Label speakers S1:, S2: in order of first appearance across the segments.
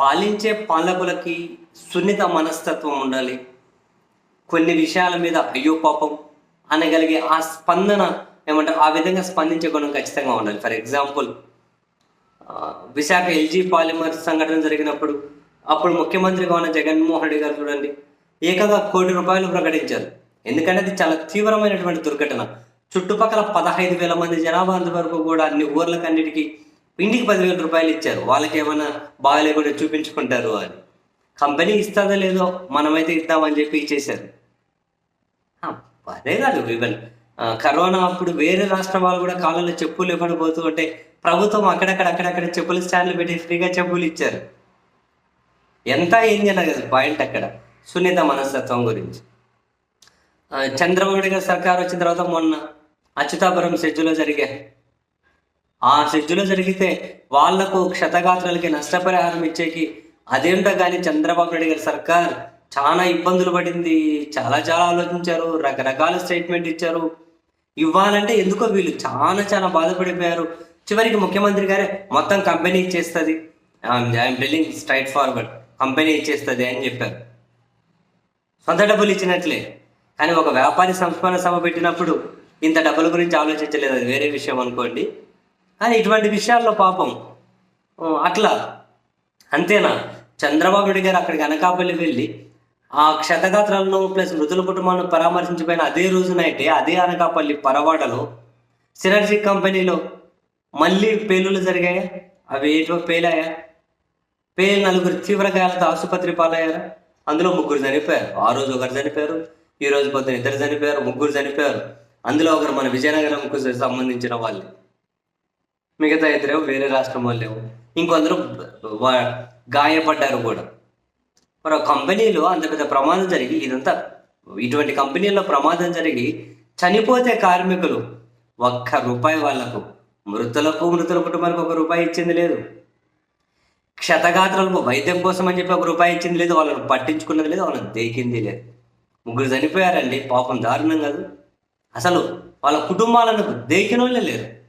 S1: పాలించే పాలకులకి సున్నిత మనస్తత్వం ఉండాలి. కొన్ని విషయాల మీద అయ్యో పాపం అనగలిగే ఆ స్పందన ఏమంటారు? ఆ విధంగా స్పందించే గుణం ఖచ్చితంగా ఉండాలి. For example Visakha LG polymer సంఘటన జరిగినప్పుడు అప్పుడు ముఖ్యమంత్రిగా ఉన్న జగన్మోహన్ రెడ్డి గారు చూడండి ఏకంగా కోటి రూపాయలు ప్రకటించారు. ఎందుకంటే అది చాలా తీవ్రమైనటువంటి దుర్ఘటన. చుట్టుపక్కల పదహైదు వేల మంది జనాభా అంతవరకు కూడా అన్ని ఊర్లకన్నిటికీ ఇంటికి పదివేల రూపాయలు ఇచ్చారు. వాళ్ళకి ఏమైనా బాగాలేకుండా చూపించుకుంటారు అని. కంపెనీ ఇస్తుందో లేదో మనమైతే ఇద్దామని చెప్పి ఇచ్చేశారు. అదే కాదు ఈవెన్ కరోనా అప్పుడు వేరే రాష్ట్రం వాళ్ళు కూడా కాళ్ళలో చెప్పులు ఇవ్వడం పోతూ ఉంటే ప్రభుత్వం అక్కడక్కడ అక్కడక్కడ చెప్పుల స్టాండ్లు పెట్టి ఫ్రీగా చెప్పులు ఇచ్చారు. ఎంత ఏంది అన్నది కదా పాయింట్ అక్కడ. సున్నిత మనస్తత్వం గురించి. ఆ, చంద్రబాబు నాయుడు గారి సర్కార్ వచ్చిన తర్వాత మొన్న అచ్యుతాపురం సెజ్జులో జరిగే ఆ సెజ్జులో జరిగితే వాళ్ళకు క్షతగాత్రులకి నష్టపరిహారం ఇచ్చేకి అదేంటో కానీ చంద్రబాబు నాయుడు గారి సర్కార్ చాలా ఇబ్బందులు పడింది. చాలా చాలా ఆలోచించారు. రకరకాల స్టేట్మెంట్ ఇచ్చారు. ఇవ్వాలంటే ఎందుకో వీళ్ళు చాలా చాలా బాధపడిపోయారు. చివరికి ముఖ్యమంత్రి గారే మొత్తం కంపెనీ ఇచ్చేస్తుంది. I'm billing straight forward company ఇచ్చేస్తుంది అని చెప్పారు. సొంత డబ్బులు ఇచ్చినట్లే. కానీ ఒక వ్యాపారి సంస్మరణ సభ పెట్టినప్పుడు ఇంత డబ్బుల గురించి ఆలోచించలేదు. అది వేరే విషయం అనుకోండి. కానీ ఇటువంటి విషయాల్లో పాపం. అట్లా. అంతేనా? చంద్రబాబు నాయుడు గారు అక్కడికి అనకాపల్లి వెళ్ళి ఆ క్షతగాత్రాలను ప్లస్ మృతుల కుటుంబాలను పరామర్శించిపోయిన అదే రోజునైతే అదే అనకాపల్లి పరవాడలో సినర్జీ కంపెనీలో మళ్ళీ పేలులు జరిగాయా? అవి ఏటో పేలాయా? పేలు నలుగురు తీవ్ర గాయాలతో ఆసుపత్రి పాలయ్యారా? అందులో ముగ్గురు చనిపోయారు. ఆ రోజు ఒకరు చనిపోయారు. ఈ రోజు పొద్దున ఇద్దరు చనిపోయారు. ముగ్గురు చనిపోయారు. అందులో ఒకరు మన విజయనగరంకు సంబంధించిన వాళ్ళు. మిగతా ఇద్దరు వేరే రాష్ట్రం వాళ్ళేమో ఇంకొందరు గాయపడ్డారు కూడా. మరి కంపెనీలో అంత పెద్ద ప్రమాదం జరిగి ఇదంతా ఇటువంటి కంపెనీల్లో ప్రమాదం జరిగి చనిపోతే కార్మికులు ఒక్క రూపాయి వాళ్ళకు మృతులకు మృతుల కుటుంబానికి ఒక రూపాయి ఇచ్చింది లేదు. క్షతగాత్రులకు వైద్యం కోసం అని చెప్పి ఒక రూపాయి ఇచ్చింది లేదు వాళ్ళని పట్టించుకున్నది లేదు వాళ్ళని దేకింది లేదు. ముగ్గురు చనిపోయారండి పాపం దారుణం కాదు. అసలు వాళ్ళ కుటుంబాలను దేకినోళ్ళే లేరు.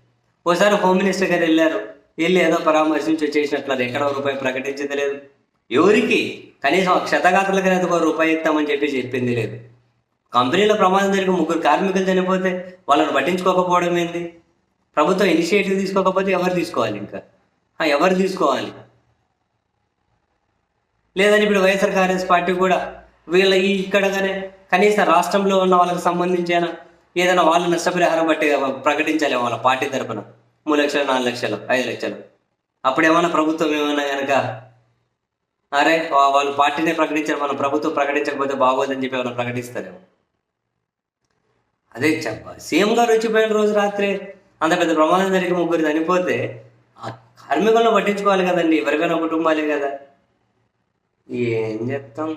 S1: ఓసారి హోమ్ మినిస్టర్ గారు వెళ్ళారు. వెళ్ళి ఏదో పరామర్శించి చేసినట్లు ఎక్కడ రూపాయి ప్రకటించింది లేదు. ఎవరికి? కనీసం ఆ క్షతగాత్రులకి ఒక రూపాయి ఇస్తామని చెప్పి చెప్పింది లేదు. కంపెనీలో ప్రమాదం జరిగి ముగ్గురు కార్మికులు చనిపోతే వాళ్ళని పట్టించుకోకపోవడం ఏంది? ప్రభుత్వం ఇనిషియేటివ్ తీసుకోకపోతే ఎవరు తీసుకోవాలి ఇంకా? ఎవరు తీసుకోవాలి? లేదని ఇప్పుడు వైఎస్ఆర్ కాంగ్రెస్ పార్టీ కూడా వీళ్ళ ఈ ఇక్కడగానే కనీసం రాష్ట్రంలో ఉన్న వాళ్ళకి సంబంధించిన ఏదైనా వాళ్ళు నష్టపరిహారం బట్టి ప్రకటించాలి వాళ్ళ పార్టీ తరపున. మూడు లక్షలు నాలుగు లక్షలు ఐదు లక్షలు. అప్పుడు ఏమైనా ప్రభుత్వం ఏమైనా కనుక అరే వాళ్ళు పార్టీనే ప్రకటించారు మన ప్రభుత్వం ప్రకటించకపోతే బాగోదని చెప్పి ఏమైనా ప్రకటిస్తారేమో? అదే చెప్ప సీఎం గారు వచ్చిపోయిన రోజు రాత్రి అంత పెద్ద ప్రమాదం జరిగి ముగ్గురు చనిపోతే ఆ కార్మికులను పట్టించుకోవాలి కదండి ఎవరికైనా కుటుంబాలే కదా. ఏం చెప్తాం?